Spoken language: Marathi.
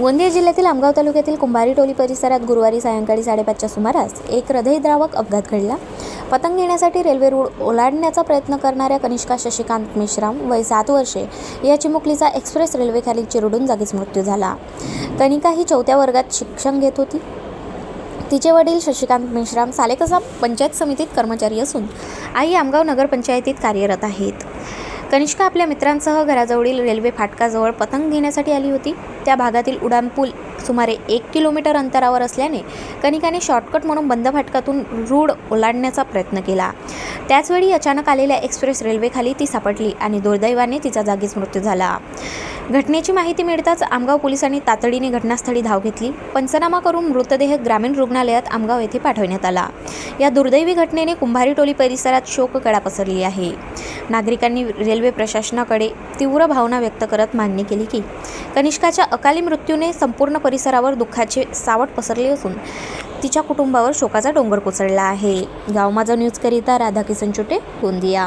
गोंदिया जिल्ह्यातील आमगाव तालुक्यातील कुंभारी टोली परिसरात गुरुवारी सायंकाळी साडेपाचच्या सुमारास एक हृदयद्रावक अपघात घडला. पतंग घेण्यासाठी रेल्वे रूळ ओलांडण्याचा प्रयत्न करणाऱ्या कनिष्का शशिकांत मेश्राम वय सात वर्षे या चिमुकलीचा एक्सप्रेस रेल्वेखाली चिरडून जागीच मृत्यू झाला. कनिका ही चौथ्या वर्गात शिक्षण घेत होती. तिचे वडील शशिकांत मेश्राम सालेकसा पंचायत समितीत कर्मचारी असून आई आमगाव नगरपंचायतीत कार्यरत आहेत. कनिष्का आपल्या मित्रांसह घराजवळील रेल्वे फाटकाजवळ पतंग घेण्यासाठी आली होती. त्या भागातील उड्डाणपूल सुमारे एक किलोमीटर अंतरावर असल्याने कनिकाने शॉर्टकट म्हणून बंद फाटकातून रूळ ओलांडण्याचा प्रयत्न केला. त्याचवेळी अचानक आलेल्या एक्सप्रेस रेल्वेखाली ती सापडली आणि दुर्दैवाने तिचा जागीच मृत्यू झाला. घटनेची माहिती मिळताच आमगाव पोलिसांनी तातडीने घटनास्थळी धाव घेतली. पंचनामा करून मृतदेह ग्रामीण रुग्णालयात आमगाव येथे पाठवण्यात आला. या दुर्दैवी घटनेने कुंभारी टोली परिसरात शोककळा पसरली आहे. नागरिकांनी रेल्वे प्रशासनाकडे तीव्र भावना व्यक्त करत मागणी केली की कनिष्काच्या अकाली मृत्यूने संपूर्ण परिसरावर दुःखाचे सावट पसरले असून तिच्या कुटुंबावर शोकाचा डोंगर कोसळला आहे. गाव माझा न्यूजकरिता राधाकिसन छोटे गोंदिया.